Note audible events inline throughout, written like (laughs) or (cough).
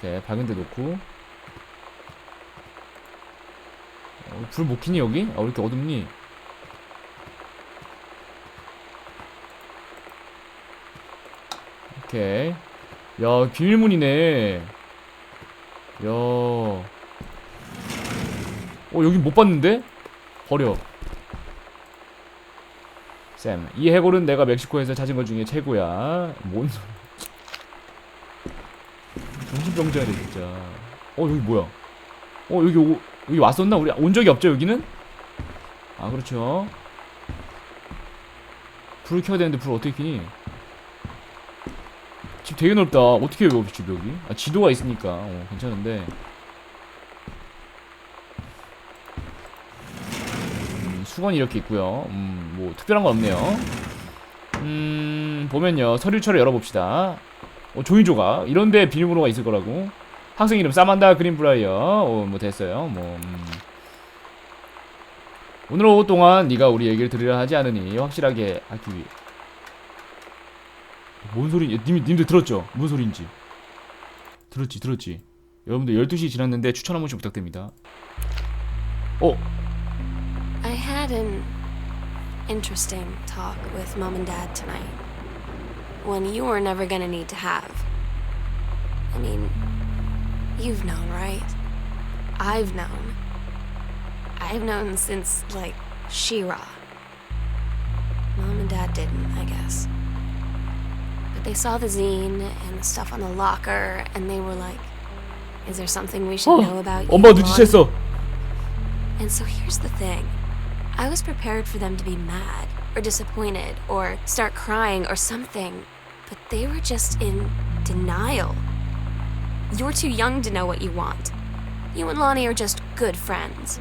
오케이 밝은 데 놓고 어, 불못 켜니 여기? 아 왜 이렇게 어둡니? 오케이 야 비밀문이네 야 어, 여기 못 봤는데? 버려. 쌤, 이 해골은 내가 멕시코에서 찾은 것 중에 최고야. 뭔 소리. 정신병자네, 진짜. 어, 여기 뭐야? 어, 여기 오, 여기 왔었나? 우리 온 적이 없죠, 여기는? 아, 그렇죠. 불을 켜야 되는데 불을 어떻게 켜니? 집 되게 넓다. 어떻게 해요, 집 여기? 아, 지도가 있으니까. 어, 괜찮은데. 음, 수건이 이렇게 있고요. 음, 뭐 특별한 건 없네요. 음, 보면요. 서류처를 열어봅시다. 어, 종이조각. 이런데 비밀번호가 있을 거라고. 학생 이름 사만다 그린브라이어. 어, 뭐 됐어요. 뭐. 음. 오늘 오후 동안 네가 우리 얘기를 들으려 하지 않으니 확실하게 하기 위해. 뭔 소리? 님, 님들 들었죠? 무슨 소리인지. 들었지, 들었지. 여러분들 12시 지났는데 추천 한 번씩 부탁드립니다. 어, I had an interesting talk with mom and dad tonight. One you were never gonna need to have. I mean, you've known, right? I've known. I've known since, like, Shira. Mom and dad didn't, I guess. But they saw the zine and the stuff on the locker, and they were like, Is there something we should know about you? 엄마 Lon?" 눈치챘어. And so here's the thing I was prepared for them to be mad, or disappointed, or start crying, or something, but they were just in denial. You're too young to know what you want. You and Lonnie are just good friends.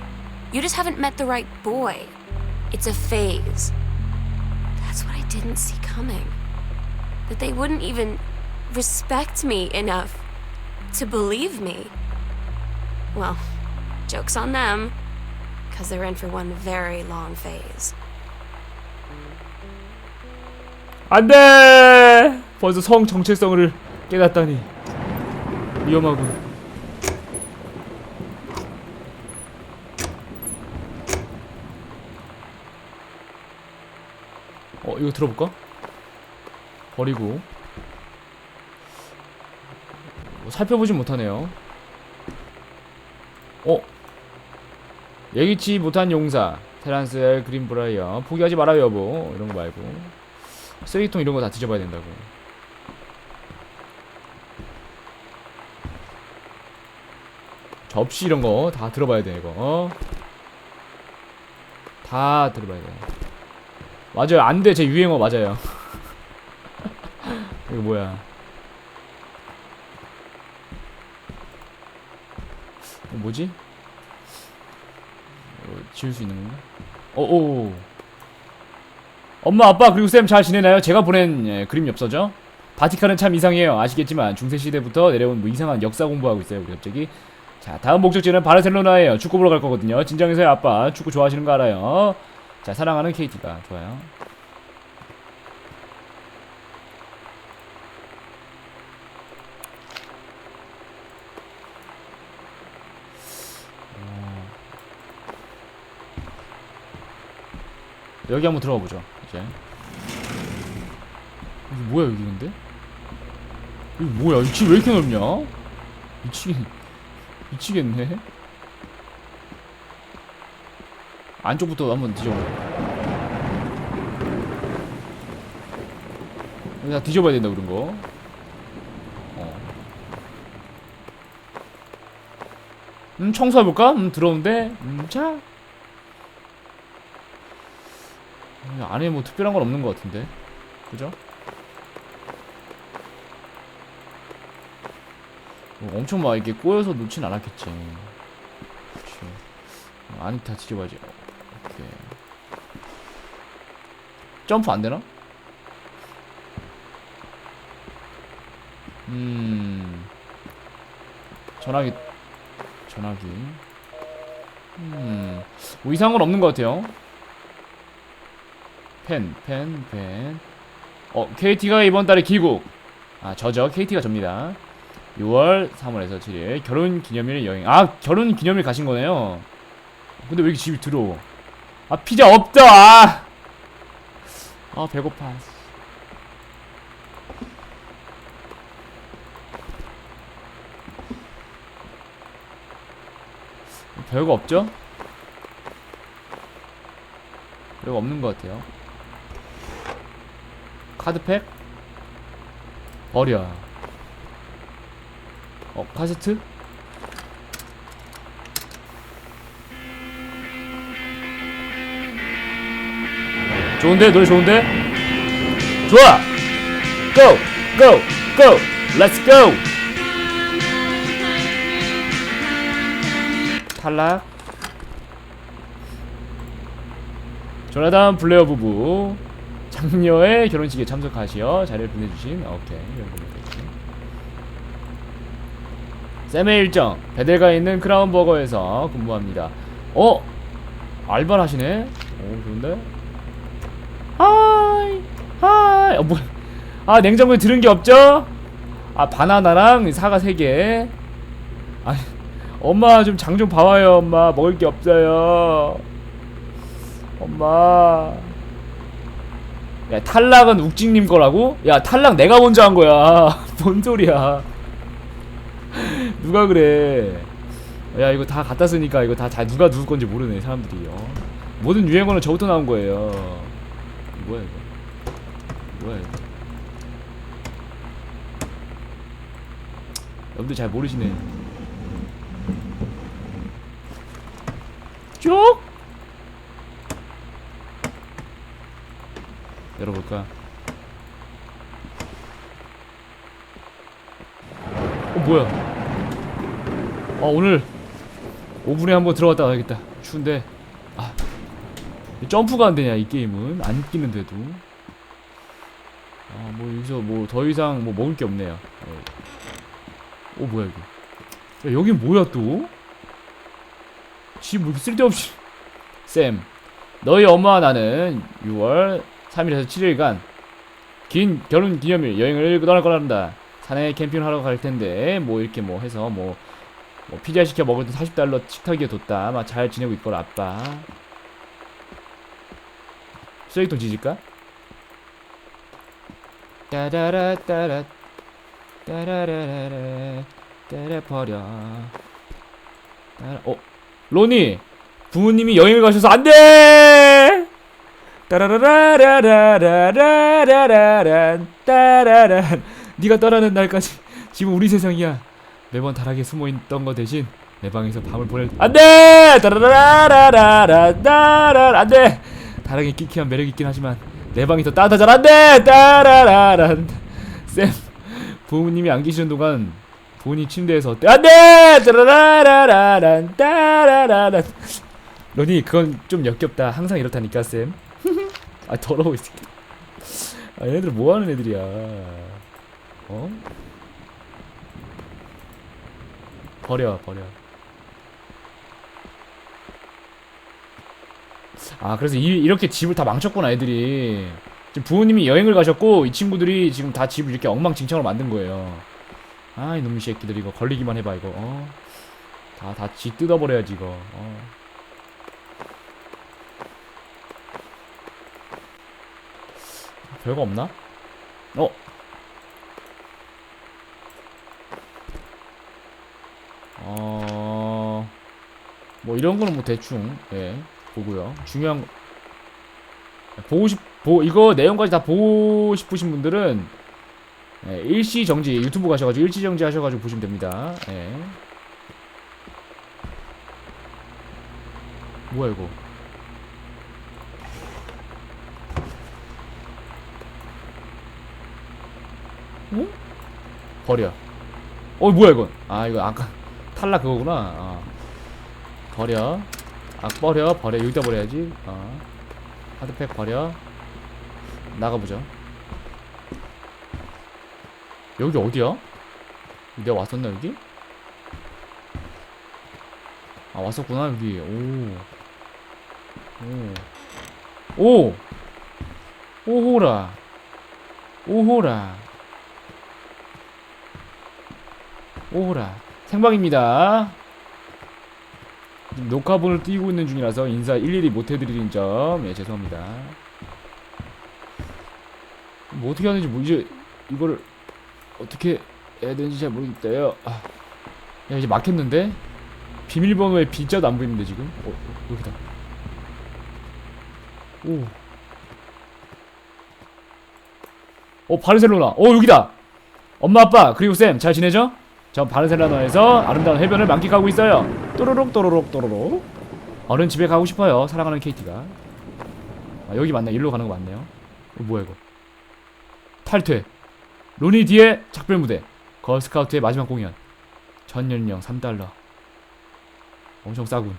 You just haven't met the right boy. It's a phase. That's what I didn't see coming. That they wouldn't even respect me enough to believe me. Well, joke's on them because they're in for one very long phase. 안 돼! 벌써 성 정체성을 깨닫다니. 위험하군. 어, 이거 들어볼까? 버리고. 뭐 살펴보진 못하네요. 어? 예기치 못한 용사. 테란스 그린브라이어. 포기하지 말아요, 여보. 이런 거 말고. 쓰레기통 이런 거 다 뒤져봐야 된다고. 접시 이런 거 다 들어봐야 돼 이거. 어? 다 들어봐야 돼. 맞아요. 안 돼. 제 유행어 맞아요. (laughs) 이거 뭐야? 뭐지? 어, 지울 수 있는 건가? 어, 오. 엄마 아빠 그리고 쌤 잘 지내나요? 제가 보낸 예, 그림 엽서죠. 바티칸은 참 이상해요. 아시겠지만 중세 시대부터 내려온 뭐 이상한 역사 공부하고 있어요. 우리 갑자기. 자 다음 목적지는 바르셀로나예요. 축구 보러 갈 거거든요. 진정해서요 아빠. 축구 좋아하시는 거 알아요. 자 사랑하는 KT가 좋아요. 어. 여기 한번 들어가 보죠. 이제 여기 뭐야 여기 근데? 여기 뭐야 이 집 왜 이렇게 넓냐? 미치 미치겠네. 안쪽부터 한번 뒤져봐. 다 뒤져봐야 된다 그런 거. 어. 음 청소해볼까? 음 들어온데. 음 자. 음, 안에 뭐 특별한 건 없는 것 같은데. 그죠? 뭐 엄청 막 이렇게 꼬여서 놓진 않았겠지. 그치. 어, 안에 다 뒤져봐야지. 오케이. 점프 안 되나? 음. 전화기 전화기. 음 뭐 이상한 건 없는 것 같아요 펜, 펜, 펜. 어, KT가 이번 달에 귀국. 아, 저죠. KT가 접니다. 6월 3월에서 7일 결혼 기념일 여행 아 결혼 기념일 가신 거네요 근데 왜 이렇게 집이 더러워 아 피자 없다 아, 아 배고파 별거 없죠? 별거 없는 것 같아요 카드팩? 버려 어 카세트? 좋은데 노래 좋은데 좋아 고! 고! 고! 렛츠 고! 탈락 조나단 블레어 부부 장녀의 결혼식에 참석하시어 자리를 보내주신 오케이 이런 거 쌤의 일정 베델가에 있는 크라운 버거에서 근무합니다. 어? 알바를 하시네? 오 좋은데? 하이! 하이! 어 뭐야. 아 냉장고에 들은 게 없죠? 아 바나나랑 사과 3개. 아 엄마 좀 장좀 봐와요 엄마. 먹을 게 없어요. 엄마 야 탈락은 욱직님 거라고? 야 탈락 내가 먼저 한 거야. (laughs) 뭔 소리야. (laughs) 누가 그래? 야 이거 다 갖다 쓰니까 이거 다, 다 누가 누구 건지 모르네 사람들이. 어? 모든 유행어는 저부터 나온 거예요. 뭐야 이거? 뭐야 이거? 여러분들 잘 모르시네. 쭉 열어볼까? 어 뭐야? 아 오늘 오븐에 한 번 들어갔다 와야겠다. 추운데. 아 점프가 안 되냐 이 게임은? 안 끼는데도. 아 뭐 여기서 뭐 더 이상 뭐 먹을 게 없네요. 어, 어 뭐야 이거? 야 여긴 뭐야 또? 집뭐 이렇게 쓸데없이. 쌤 너희 엄마와 나는 6월 3일에서 7일간 긴 결혼 기념일 여행을 떠날 거란다. 산에 캠핑을 하러 갈 텐데 뭐 이렇게 뭐 해서 뭐, 뭐 피자 시켜 먹을 때 40달러 식탁 위에 뒀다. 막 잘 지내고 있거라 아빠. 쓰레기통 지질까? 따라라 따라 따라라라라 따라 버려. 따라 어? 로니 부모님이 여행을 가셔서 안돼 따라라라라라라라란 따라란. 네가 떠나는 날까지 지금 우리 세상이야. 매번 다락에 숨어있던 거 대신 내 방에서 밤을 보낼 안돼! 따라라라라라 따라 안돼! 다락이 끼키한 매력 있긴 하지만 내 방이 더 따뜻하잖아. 안돼! 따라라란. 쌤 부모님이 안 계시는 동안 본인 침대에서 어때 안돼! 따라라라란 따라라란. 너니 그건 좀 역겹다. 항상 이렇다니까 쌤 아 더러워 이 새끼. 아 얘네들 뭐 하는 애들이야. 어? 버려 버려. 아 그래서 이, 이렇게 집을 다 망쳤구나 애들이. 지금 부모님이 여행을 가셨고 이 친구들이 지금 다 집을 이렇게 엉망진창으로 만든 거예요. 아 이 놈의 새끼들 이거 걸리기만 해봐 이거. 어? 다다 지 뜯어버려야지 이거. 어. 별거 없나? 어? 어... 뭐 이런 거는 뭐 대충 예 보고요 중요한 거- 보고 싶 보 이거 내용까지 다 보고 싶으신 분들은 예, 일시 정지 유튜브 가셔가지고 일시 정지 하셔가지고 보시면 됩니다 예 뭐야 이거 어? 버려. 어 뭐야 이건? 아 이거 아까 (laughs) 탈락 그거구나. 아. 버려. 아 버려 버려 여기다 버려야지. 어. 하드팩 버려. 나가보죠. 여기 어디야? 내가 왔었나 여기? 아 왔었구나 여기. 오. 오. 오. 오호라. 오호라. 오호라 생방입니다 녹화본을 띄고 있는 중이라서 인사 일일이 못해드리는 점 예, 죄송합니다 뭐 어떻게 하는지 뭐 이제 이거를 어떻게 해야 되는지 잘 모르겠다요 아, 야 이제 막혔는데 비밀번호에 B자도 안 보이는데 지금 어, 어 여기다 오 어, 바르셀로나. 어, 여기다. 엄마, 아빠, 그리고 쌤, 잘 지내죠? 전 바르셀로나에서 아름다운 해변을 만끽하고 있어요. 또로록, 또로록, 또로록. 얼른 집에 가고 싶어요. 사랑하는 KT가. 아, 여기 맞네. 일로 가는 거 맞네요. 어, 뭐야, 이거. 탈퇴. 로니 뒤에 작별 무대. 걸스카우트의 마지막 공연. 전 연령 3달러. 엄청 싸군.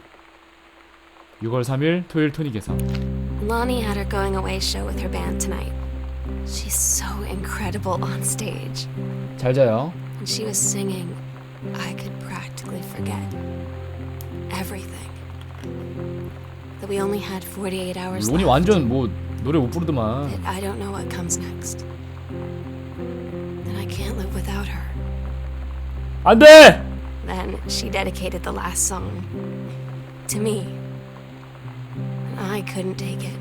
6월 3일 토요일 토닉에서. Lonnie had her going away show with her band tonight. She's so incredible on stage. 잘 자요. When she was singing, I could practically forget everything. That we only had 48 hours 로니 left. 완전 뭐 노래 못 부르더만. That I don't know what comes next. That I can't live without her. 안 돼! Then she dedicated the last song to me. And I couldn't take it.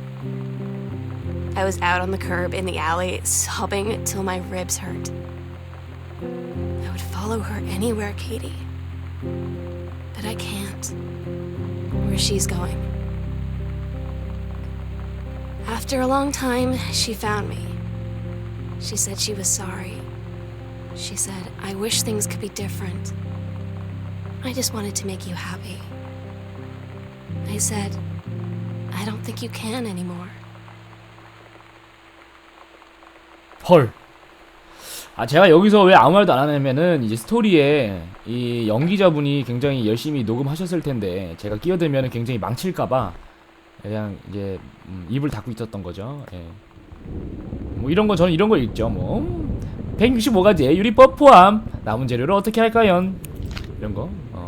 I was out on the curb in the alley, sobbing till my ribs hurt. Follow her anywhere, Katie. But I can't. Where she's going. After a long time, she found me. She said she was sorry. She said, I wish things could be different. I just wanted to make you happy. I said, I don't think you can anymore. 헐. 아 제가 여기서 왜 아무 말도 안 하냐면은 이제 스토리에 이 연기자분이 굉장히 열심히 녹음하셨을 텐데 제가 끼어들면은 굉장히 망칠까봐 그냥 이제 음, 입을 닫고 있었던 거죠. 예. 뭐 이런 거 저는 이런 거 읽죠. 뭐 165가지 유리법 포함 남은 재료를 어떻게 할까요? 이런 거. 어.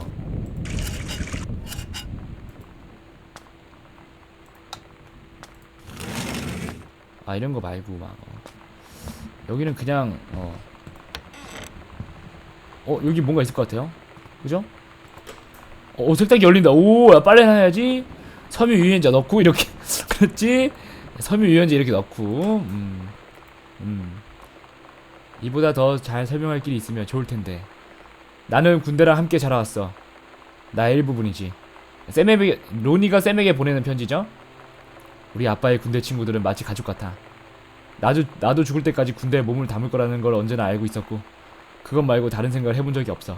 아 이런 거 말고 막. 어. 여기는 그냥 어. 어 여기 뭔가 있을 것 같아요. 그죠? 어, 어 세탁기 열린다. 오, 야, 빨래 해야지. 섬유 유연자 넣고 이렇게 (laughs) 그렇지? 섬유 유연제 이렇게 넣고. 음. 음. 이보다 더 잘 설명할 길이 있으면 좋을 텐데. 나는 군대랑 함께 자라왔어. 나의 일부분이지. 쌤에게 로니가 쌤에게 보내는 편지죠. 우리 아빠의 군대 친구들은 마치 가족 같아. 나도 나도 죽을 때까지 군대에 몸을 담을 거라는 걸 언제나 알고 있었고 그것 말고 다른 생각을 해본 적이 없어.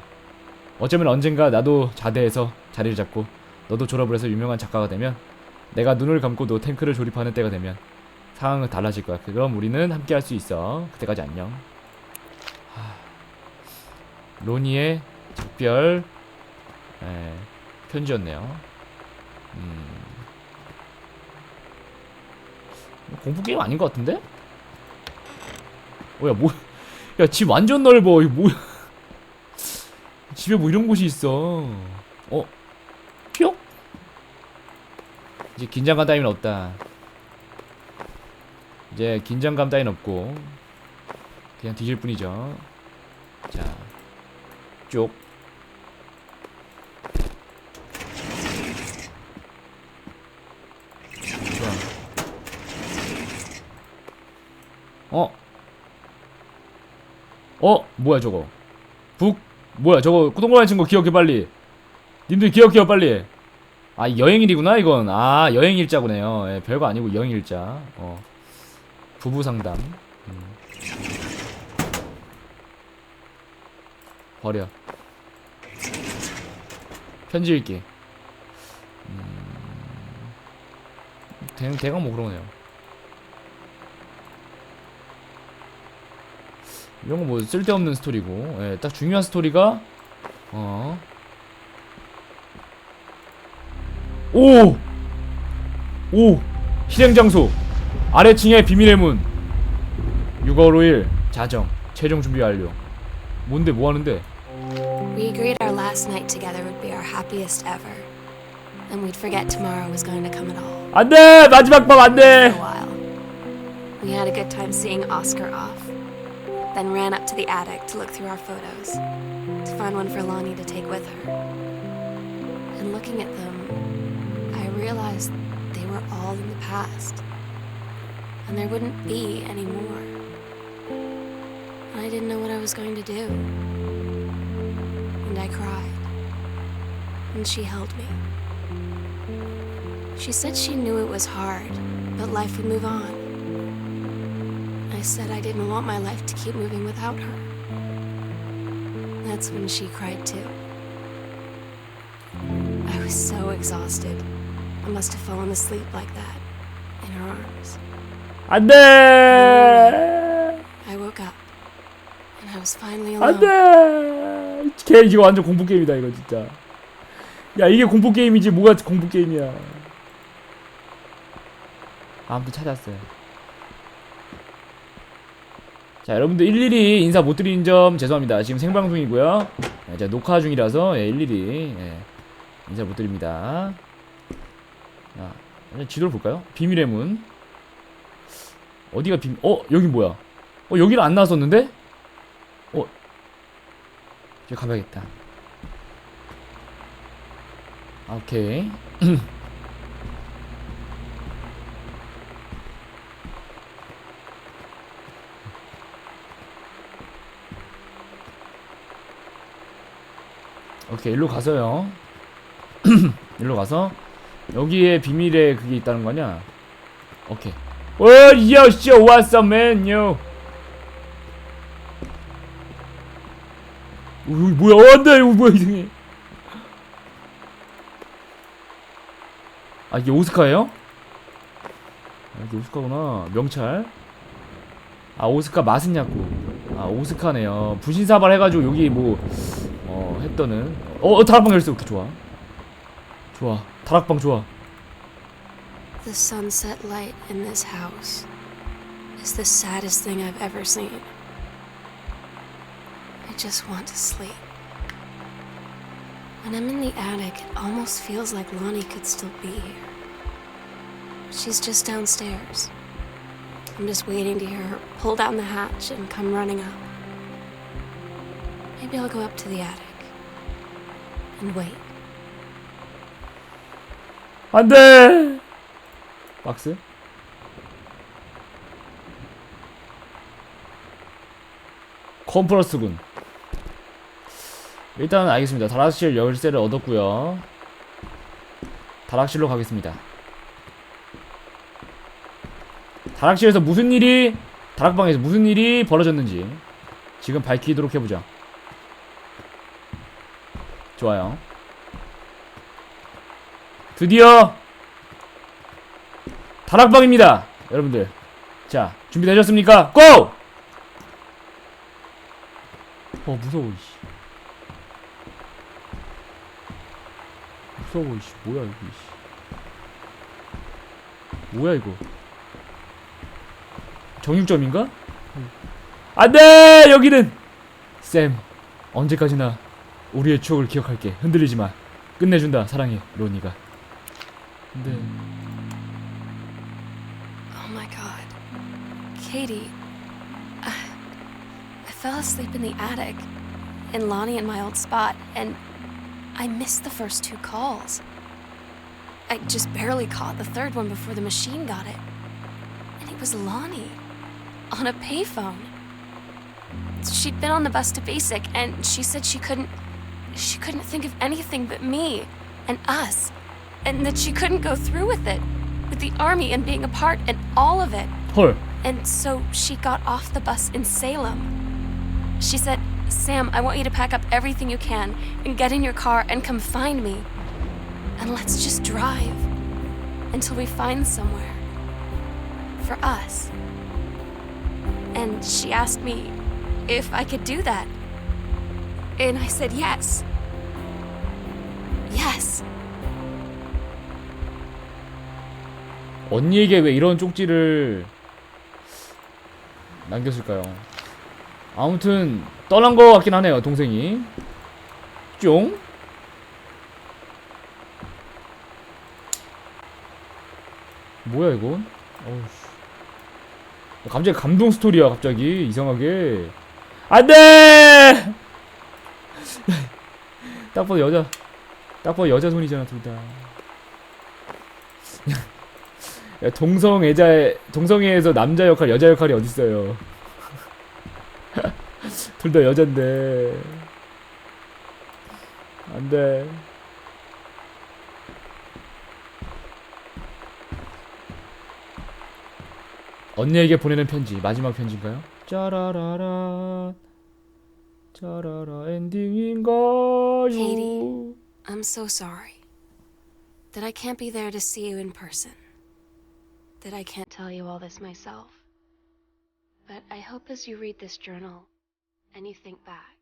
어쩌면 언젠가 나도 자대에서 자리를 잡고 너도 졸업을 해서 유명한 작가가 되면 내가 눈을 감고도 탱크를 조립하는 때가 되면 상황은 달라질 거야. 그럼 우리는 함께 할 수 있어. 그때까지 안녕. 하... 로니의 작별 에, 편지였네요. 음... 공포 게임 아닌 것 같은데? 뭐야 뭐? 야 집 완전 넓어. 이거 뭐야? 집에 뭐 이런 곳이 있어. 어? 뿅? 이제 긴장감 따위는 없다. 이제 긴장감 따위는 없고 그냥 뒤질 뿐이죠. 자, 쪽. 좋아. 어? 어? 뭐야 저거? 북? 뭐야 저거 동그란 친구 기억해 빨리. 님들 기억해요 빨리. 아 여행일이구나 이건. 아 여행일자구네요. 예, 별거 아니고 여행일자. 어. 부부 상담. 음. 버려. 편지 읽기. 음. 대, 대강 뭐 그러네요. 이런 거 뭐 쓸데없는 스토리고, 예, 딱 중요한 스토리가, 어. 오! 오! 실행 장소! 아래층의 비밀의 문! 6월 5일, 자정, 최종 준비 완료. 뭔데, 뭐 하는데? We agreed our last night together would be our happiest ever. And we'd forget tomorrow was going to come at all. 안 돼! 마지막 밤안 For a 돼! while. We had a good time seeing Oscar off. Then ran up to the attic to look through our photos. to find one for Lonnie to take with her. And looking at them, I realized they were all in the past. And there wouldn't be any more. And I didn't know what I was going to do. And I cried. And she held me. She said she knew it was hard, but life would move on. I said I didn't want my life to keep moving without her. That's when she cried too. I was so exhausted. I must have fallen asleep like that, in her arms. 안 돼 I woke up, and I was finally alone. 안 돼 걔 이거 완전 공포 게임이다 이거 진짜 야 이게 공포 게임이지 뭐가 공포 게임이야 아무튼 찾았어요 자 여러분들 일일이 인사 못 드리는 점 죄송합니다. 지금 생방송이고요. 네, 제가 녹화 중이라서 예, 일일이 예, 인사 못 드립니다. 자 지도를 볼까요? 비밀의 문. 어디가 비밀 어 여긴 뭐야? 어 여기는 안 나왔었는데? 어 이제 가봐야겠다. 아, 오케이 (clears throat) 오케이 일로 가서요. (clears throat) 일로 가서. 여기에 비밀의 그게 있다는 거냐? 오케이. 어 up man? Yo. 어, 여기 뭐야? 어 안돼. 이거 뭐야 이상해. 아 이게 오스카예요? 아, 이게 오스카구나. 명찰. 아 오스카 맛은 약국 아 오스카네요. 부신사발 해가지고 여기 뭐 어 했더는 어, 어 다락방 열쇠 오케이 좋아 좋아 다락방 좋아 The sunset light in this house is the saddest thing I've ever seen. I just want to sleep. When I'm in the attic, it almost feels like Lonnie could still be here. She's just downstairs. I'm just waiting to hear her pull down the hatch and come running up. Maybe I'll go up to the attic and wait. 안돼! 박스? 컴프러스군. 일단 알겠습니다. 다락실 열쇠를 얻었고요. 다락실로 가겠습니다. 다락실에서 무슨 일이 다락방에서 무슨 일이 벌어졌는지 지금 밝히도록 해보자 좋아요. 드디어 다락방입니다 여러분들. 자 준비되셨습니까? 고! 어 무서워 이씨. 무서워 이씨. 뭐야 이거 이씨. 뭐야 이거? 정육점인가? 안돼! 여기는! 쌤 언제까지나 우리의 추억을 기억할게 흔들리지 마 끝내준다 사랑해 로니가 근데 Oh my god. Katie. I, I fell asleep in the attic, in Lonnie and my old spot, and I missed the first two calls. I just barely caught the third one before the machine got it. And it was Lonnie, on a payphone. She'd been on the bus to basic, and she said she couldn't. she couldn't think of anything but me and us, and that she couldn't go through with it with the army and being a part and all of it. 헐 And so she got off the bus in Salem. She said, Sam, I want you to pack up everything you can and get in your car and come find me. And let's just drive until we find somewhere for us. And she asked me if I could do that. And I said yes. Yes. 언니에게 왜 이런 쪽지를 남겼을까요? 아무튼 떠난 거 같긴 하네요 동생이 쫑 뭐야 이건? 어우씨 갑자기 감동 스토리야 갑자기 이상하게 안돼 딱 봐도 여자 딱 봐도 여자 손이잖아 둘 다. 야, 동성애자 동성애에서 남자 역할 여자 역할이 어딨어요 (laughs) 둘 다 여잔데 안돼 언니에게 보내는 편지 마지막 편지인가요? 짜라라라 짜라라 엔딩인가요? Katie. I'm so sorry that I can't be there to see you in person. That I can't tell you all this myself. But I hope as you read this journal and you think back,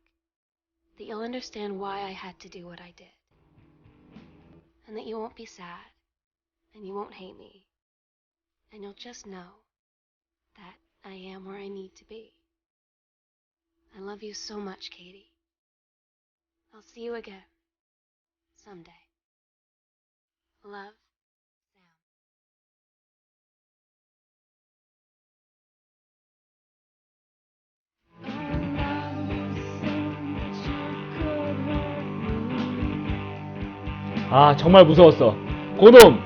that you'll understand why I had to do what I did. And that you won't be sad, and you won't hate me, and you'll just know that I am where I need to be. I love you so much, Katie. I'll see you again. Someday. Love, Sam. 아 정말 무서웠어 고놈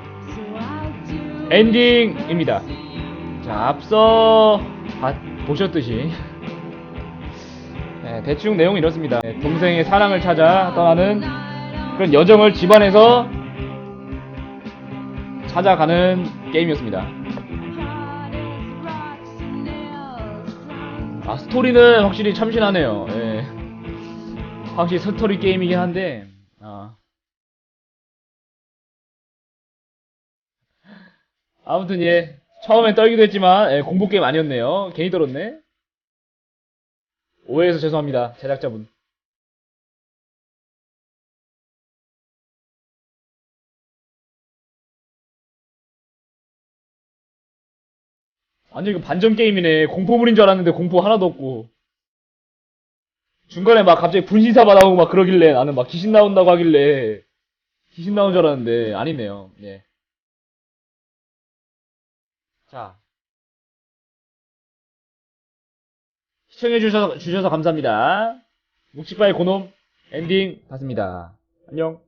엔딩입니다 자 앞서 봐- 보셨듯이 네, 대충 내용이 이렇습니다. 네, 동생의 사랑을 찾아 떠나는 그런 여정을 집안에서 찾아가는 게임이었습니다. 아 스토리는 확실히 참신하네요. 예. 확실히 스토리 게임이긴 한데 아. 아무튼 예. 처음엔 떨기도 했지만 예, 공부 게임 아니었네요. 괜히 떨었네 오해해서 죄송합니다 제작자분 완전 이거 반전 게임이네 공포물인 줄 알았는데 공포 하나도 없고 중간에 막 갑자기 분신사바 나오고 막 그러길래 나는 막 귀신 나온다고 하길래 귀신 나온 줄 알았는데 아니네요 예. 자. 시청해주셔서, 주셔서 감사합니다. 묵직바의 고놈 엔딩 봤습니다. 안녕.